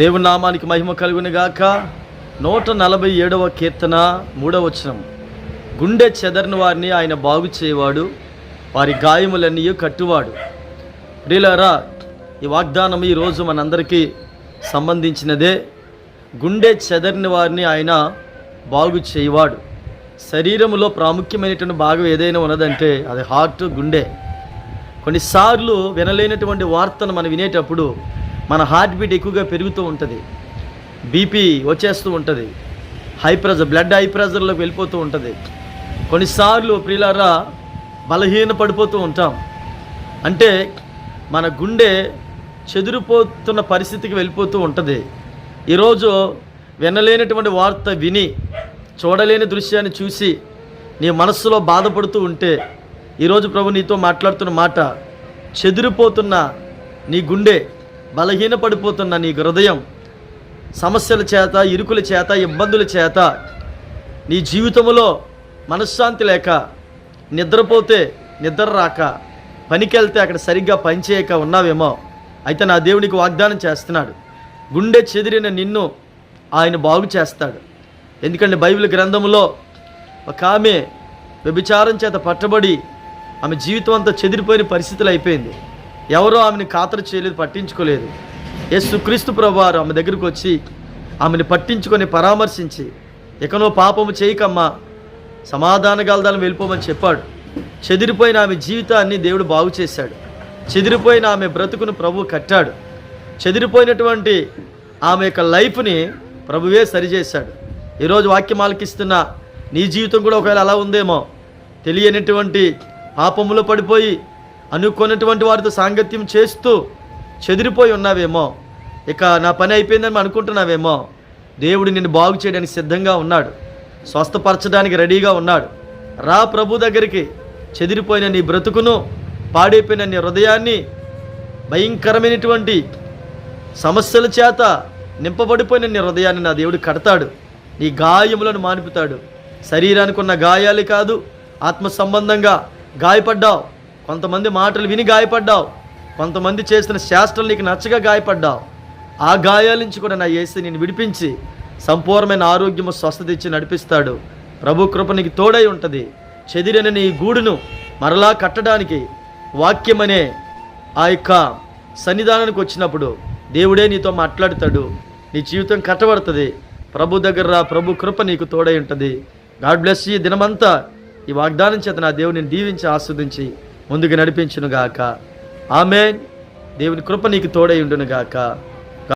దేవుని నామానికి మహిమ కలుగునిగాక నూట నలభై ఏడవ కీర్తన మూడవ వచనం. గుండె చెదరిన వారిని ఆయన బాగు చేయవాడు వారి గాయములన్నీ కట్టువాడు. ప్రియులారా ఈ వాగ్దానం ఈరోజు మనందరికీ సంబంధించినదే. గుండె చెదరిన వారిని ఆయన బాగు చేయవాడు. శరీరములో ప్రాముఖ్యమైనటువంటి భాగం ఏదైనా ఉన్నదంటే అది హార్ట్ గుండె. కొన్నిసార్లు వినలేనటువంటి వార్తను మనం వినేటప్పుడు మన హార్ట్ బీట్ ఎక్కువగా పెరుగుతూ ఉంటుంది. బీపీ వచ్చేస్తూ ఉంటుంది. హై ప్రెజర్ బ్లడ్ హై ప్రెజర్లోకి వెళ్ళిపోతూ ఉంటుంది. కొన్నిసార్లు ప్రియులారా బలహీన పడిపోతూ ఉంటాం. అంటే మన గుండె చెదిరిపోతున్న పరిస్థితికి వెళ్ళిపోతూ ఉంటుంది. ఈరోజు వినలేనటువంటి వార్త విని చూడలేని దృశ్యాన్ని చూసి నీ మనస్సులో బాధపడుతూ ఉంటే ఈరోజు ప్రభు నీతో మాట్లాడుతున్న మాట చెదిరిపోతున్న నీ గుండె బలహీనపడిపోతున్న నీ హృదయం సమస్యల చేత ఇరుకుల చేత ఇబ్బందుల చేత నీ జీవితంలో మనశ్శాంతి లేక నిద్రపోతే నిద్ర రాక పనికి వెళ్తే అక్కడ సరిగ్గా పనిచేయక ఉన్నావేమో అయితే నా దేవునికి వాగ్దానం చేస్తున్నాడు. గుండె చెదిరిన నిన్ను ఆయన బాగు చేస్తాడు. ఎందుకంటే బైబిల్ గ్రంథంలో ఒక ఆమె వ్యభిచారం చేత పట్టబడి ఆమె జీవితం అంతా చెదిరిపోయిన పరిస్థితులు అయిపోయింది. ఎవరో ఆమెను ఖాతరు చేయలేదు పట్టించుకోలేదు. యేసుక్రీస్తు ప్రభువారు ఆమె దగ్గరకు వచ్చి ఆమెను పట్టించుకొని పరామర్శించి ఇకనో పాపము చేయకమ్మా సమాధాన గలదాలను వెళ్ళిపోమని చెప్పాడు. చెదిరిపోయిన ఆమె జీవితాన్ని దేవుడు బాగు చేశాడు. చెదిరిపోయిన ఆమె బ్రతుకును ప్రభు కట్టాడు. చెదిరిపోయినటువంటి ఆమె యొక్క లైఫ్ని ప్రభువే సరిచేశాడు. ఈరోజు వాక్యం ఆలకిస్తున్న నీ జీవితం కూడా ఒకవేళ అలా ఉందేమో తెలియనటువంటి పాపములో పడిపోయి అనుకున్నటువంటి వారితో సాంగత్యం చేస్తూ చెదిరిపోయి ఉన్నావేమో. ఇక నా పని అయిపోయిందని అనుకుంటున్నావేమో. దేవుడు నిన్ను బాగు చేయడానికి సిద్ధంగా ఉన్నాడు. స్వస్థపరచడానికి రెడీగా ఉన్నాడు. రా ప్రభు దగ్గరికి. చెదిరిపోయిన నీ బ్రతుకును పాడైపోయిన నీ హృదయాన్ని భయంకరమైనటువంటి సమస్యల చేత నింపబడిపోయిన నీ హృదయాన్ని నా దేవుడు కడతాడు. నీ గాయములను మానిపుతాడు. శరీరానికి ఉన్న గాయాలు కాదు ఆత్మ సంబంధంగా గాయపడ్డావు. కొంతమంది మాటలు విని గాయపడ్డావు. కొంతమంది చేసిన శాస్త్రం నీకు నచ్చగా గాయపడ్డావు. ఆ గాయాల నుంచి కూడా నా వేసి నేను విడిపించి సంపూర్ణమైన ఆరోగ్యము స్వస్థత ఇచ్చి నడిపిస్తాడు. ప్రభు కృప నీకు తోడై ఉంటుంది. చెదిరిన నీ గూడును మరలా కట్టడానికి వాక్యమనే ఆ యొక్క సన్నిధానానికి వచ్చినప్పుడు దేవుడే నీతో మాట్లాడతాడు. నీ జీవితం కట్టబడుతుంది. ప్రభు దగ్గర రా ప్రభు కృప నీకు తోడై ఉంటుంది. గాడ్ బ్లెస్ ఈ దినమంతా ఈ వాగ్దానం చేత నా దేవుని దీవించి ఆస్వాదించి ముందుకు నడిపించును గాక ఆమెన్. దేవుని కృప నీకు తోడై ఉండును గాక